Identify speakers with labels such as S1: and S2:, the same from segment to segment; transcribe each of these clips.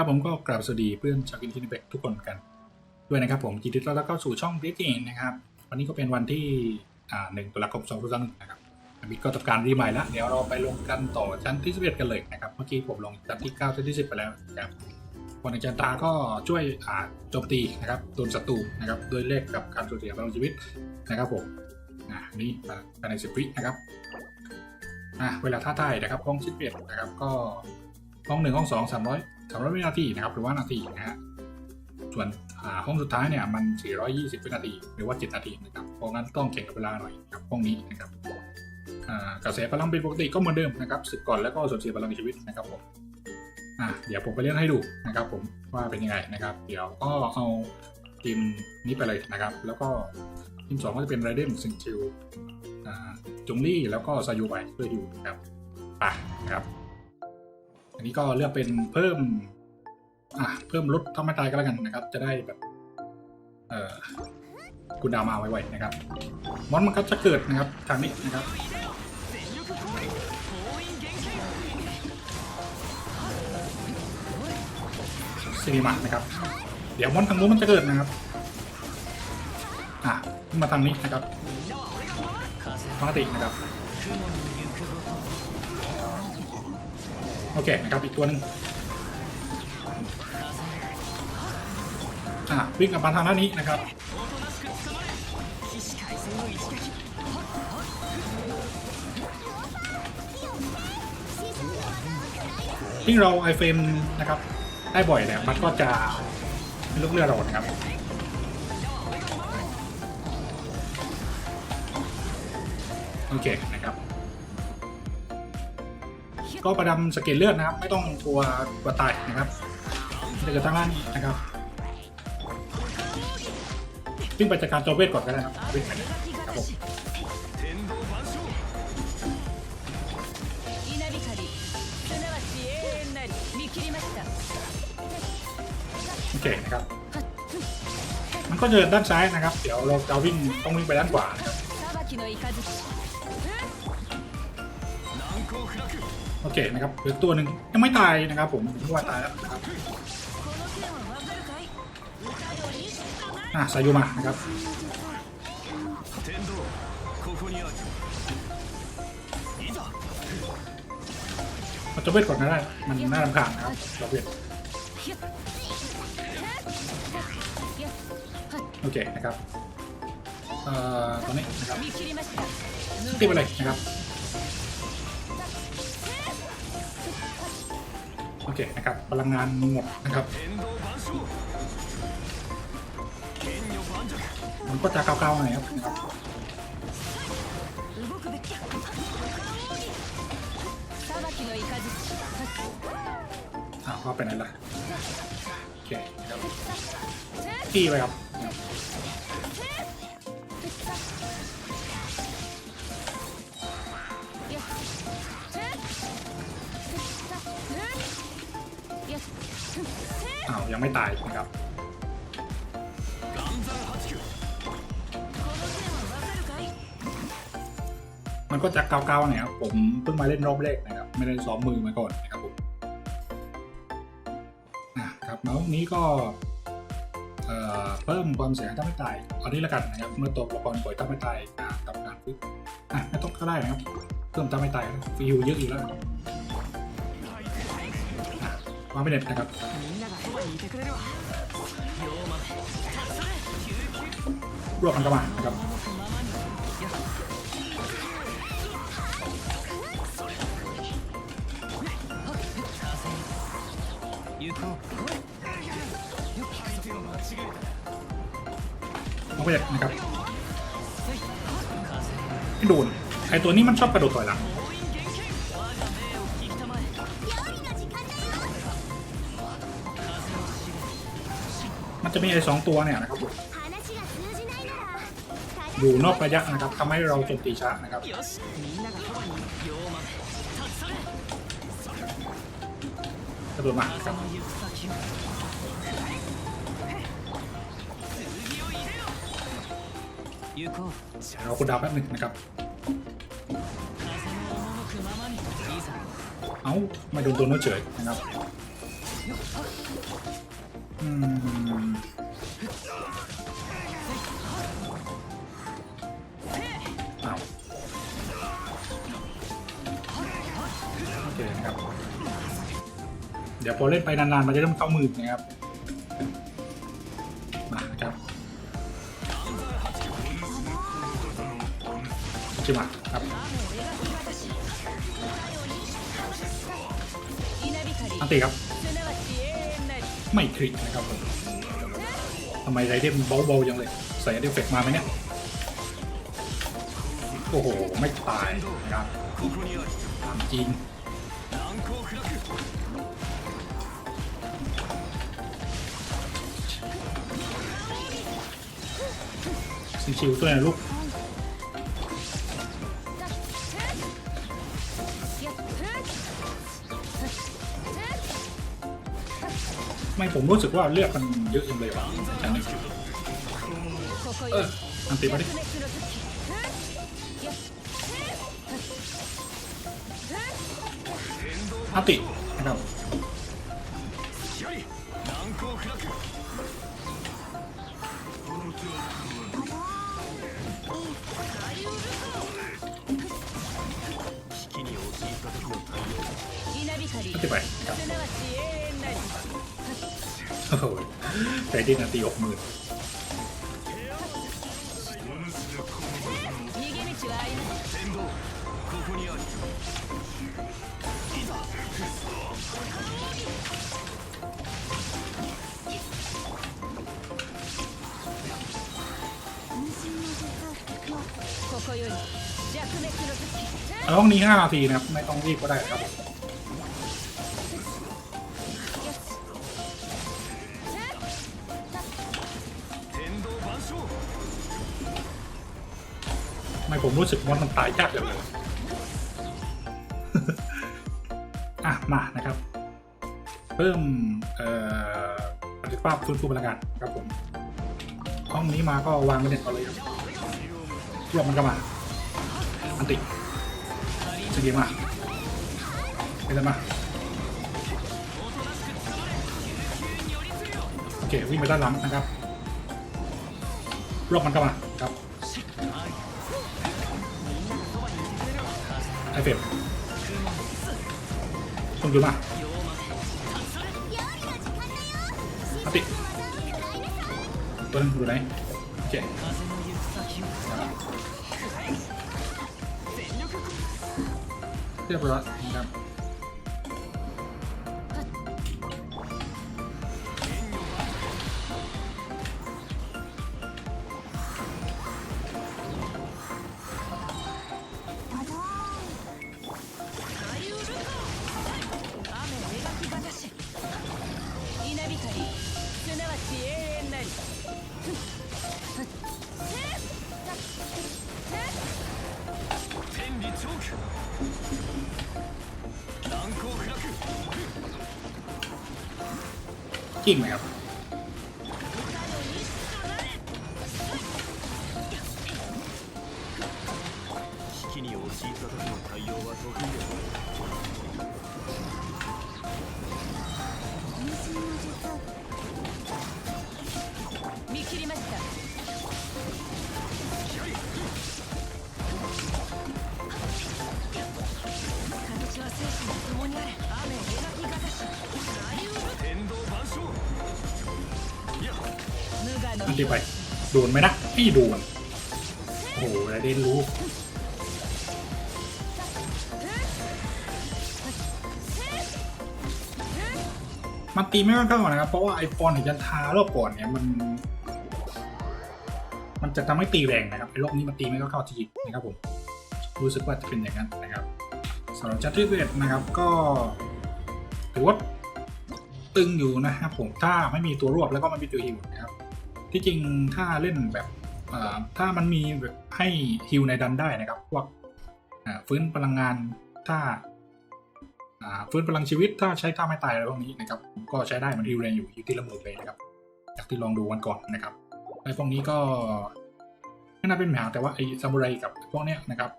S1: ครับผมก็กราบสวัสดีเพื่อนชาวกินทินเบกทุกคนกัน ด้วยนะครับผมยินดีต้อนรับเข้าสู่ช่องบิ๊กเองนะครับ วันนี้ก็เป็นวันที่อ่าหนึ่งตุลาคมสองพันหนึ่งนะครับบิ๊กก็ทำการรีใหม่ล้วเดี๋ยวเราไปลงกันต่อชั้นที่สิบเอ็ดกันเลยนะครับ เมื่อกี้ผมลงชั้นที่เก้าชั้นที่สิบไปแล้วนะครับวันอาจารย์ตาก็ช่วยอ่าโจมตีนะครับโดนศัตรูนะครับโดยเลขกับการสูญเสียพลังชีวิตนะครับผมอ่านี่ภายในสิบวินะครับอ่าเวลาท่าทายนะครับห้องสิบเอ็ดนะครับก็ห้องหนึ่งห้องสองสามร้อย สามร้อยวินาทีนะครับหรือว่านาทีนะฮะส่วนห้องสุดท้ายเนี่ยมัน 420 วินาที หรือว่า 7 นาทีนะครับเพราะงั้นต้องแข่งกับเวลาหน่อยครับห้องนี้นะครับกระแสพลังเป็นปกติก็เหมือนเดิมนะครับสึกก่อนแล้วก็สูญเสียพลังชีวิตนะครับผมเดี๋ยวผมไปเล่นให้ดูนะครับ ผมว่าเป็นยังไงนะครับ เดี๋ยวก็เอาทีมนี้ไปเลยนะครับ แล้วก็ทีมสองก็จะเป็นไรเดนซิงจิวจงลี่แล้วก็ซายูไปช่วยดูนะครับไปนะครับ อันนี้ก็เลือกเป็นเพิ่ม อะเพิ่มลดทำให้ตายก็แล้วกันนะครับ จะได้แบบ เอ่อคุณดาวมาไวๆนะครับ มอนมันก็จะเกิดนะครับทางนี้นะครับซีนิมานะครับ เดี๋ยวมอนทางนู้นมันจะเกิดนะครับอะมาทางนี้นะครับปกตินะครับ โอเคนะครับอีกตัวหนึ่งอะวิ่งกลับมาทางด้านนี้นะครับที่เราไอเฟรมนะครับ ได้บ่อยเนี่ยมันก็จะลูกเรือเรานะครับโอเคนะครับ ก็ประดำสเก็ตเลือดนะครับ ไม่ต้องกลัวกลัวตายนะครับจะเกิดทางด้านนะครับวิ่งไปจัดการตัวเวทก่อนก็ได้ครับครับผมโอเคนะครับ มันก็เดินด้านซ้ายนะครับ เดี๋ยวเราจะวิ่งต้องวิ่งไปด้านขวานะครับ โอเคนะครับเหลือตัวหนึ่งยังไม่ตายนะครับผมไม่ว่าตายแล้วนะครับอะสายุมานะครับเราจะเวทก่อนก็ได้ มันน่ารำคาญนะครับเราเวทโอเคนะครับ เอ่อตอนนี้นะครับตีไปเลยนะครับ เนะครับพลังงานหมดนะครับ มันก็จะเกาๆหน่อยครับครับอ้าวก็ไปไหนล่ะโอเคเดี๋ตีไปครับ อ้าวยังไม่ตายนะครับมันก็จะเกาๆนะครับผมเพิ่งมาเล่นรอบแรกนะครับ ไม่ได้ซ้อมมือมาก่อนนะครับผมนะครับแล้วนี้ก็เพิ่มความเสียหายถ้าไม่ตายเอานี้ละกันนะครับ เมื่อตัวละครณ์ป่วยถ้านไม่ตายทำการปึ๊บอะไม่ต้องก็ได้นะครับ เพิ่มถ้านไม่ตายฟิวเยอะอยู่แล้วนะความเป็นเด็ดนะครับ รวบอันตรายนครับน้องก็จะนะครับไม่โดนไอตัวนี้มันชอบกระโดดต่อยหลังันจะมีไอ้สองตัวเนี่ยนะครับอยู่นอกระยะนะครับทำให้เราโจมตีช้านะครับกระโดดมาครับเราคุณดาวแป๊บหนึ่งนะครับ เอามาโดนตัวนู้นเฉยนะครับ อืม ดี๋ยวพอเล่นไปนานๆมันจะเริ่มเข้ามือนะครับมาครับจิมาครับอันตีครับ ไม่คลิกนะครับผมทำไมไรเดมเบาๆยังเลย ใส่เดฟเฟกมาไหมเนี่ยโอ้โห ไม่ตายนะครับจริง ชิวๆด้วยนลูกไม่ผมรู้สึกว่าเลือกมันเยอะจังเลยวะจังเลยเอออันตีมาดิอันตินะครับ สิบปดครัดินาตีหกมือนห้องนี้5นาทีนะครับ ไม่ต้องรีบก็ได้ครับ ไม่ผมรู้สึกว่ามันตายยากจังเลยอะ มานะครับ เพิ่มเอ่อประสิทธิภาพฟื้นฟูพลังงานครับผมห้องนี้มาก็วางไม่เด็ดก่อนเลยครับรวบมันก็มา อันติสกีมาไปเลยมา โอเค วิ่งไปด้านหลังนะครับรวบมันก็มาครับ เฟมต้องดูมาอันติตัวนึงอยู่ไหนโอเคเรียบร้อย
S2: キングよは
S3: 形は精神と共にあれ雨描きがし。
S1: มันดีไปโดนไหมนะพี่โดนโอ้โหไรเดนรู้มันตีไม่ค่อยเข้านะครับ เพราะว่าไอปอนหรือยันทารอบก่อนเนี่ยมัน มันจะทำให้ตีแรงนะครับไอรอบนี้มันตีไม่ค่อยเข้าจริงนะครับผมรู้สึกว่าจะเป็นอย่างนั้นนะครับสำหรับจัตติเวทนะครับก็ถือว่าตึงอยู่นะครับผมถ้าไม่มีตัวรวบแล้วก็ไม่มีตัวฮิวนะ ที่จริงถ้าเล่นแบบถ้ามันมีแบบให้ฮิวในดันได้นะครับ พวกอ่าฟื้นพลังงานถ้าฟื้นพลังชีวิตถ้าใช้ท่าไม่ตายอะไรพวกนี้นะครับ ก็ใช้ได้มันฮิวแรงอยู่ฮิวที่ละหมื่นเลยนะครับจากที่ลองดูวันก่อนนะครับไอ้พวกนี้ก็ไม่น่าเป็นปัญหาแต่ว่าไอ้ซามูไรกับพวกเนี้ยนะครับ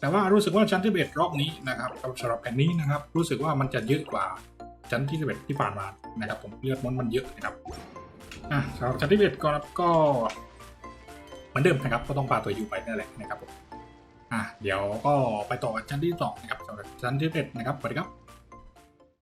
S1: แต่ว่ารู้สึกว่าชั้นที่เบสรอบนี้นะครับสำหรับแผ่นนี้นะครับ รู้สึกว่ามันจะเยอะกว่าชั้นที่11ที่ผ่านมานะครับ ผมเลือดมอนมันเยอะนะครับ อะสำหรับชั้นที่11ก็ก็เหมือนเดิมนะครับ ก็ต้องปาตัวยูไปนั่นแหละนะครับผมอะเดี๋ยวก็ไปต่อกันชั้นที่สองนะครับสำหรับชั้นที่11นะครับสวัสดีครับ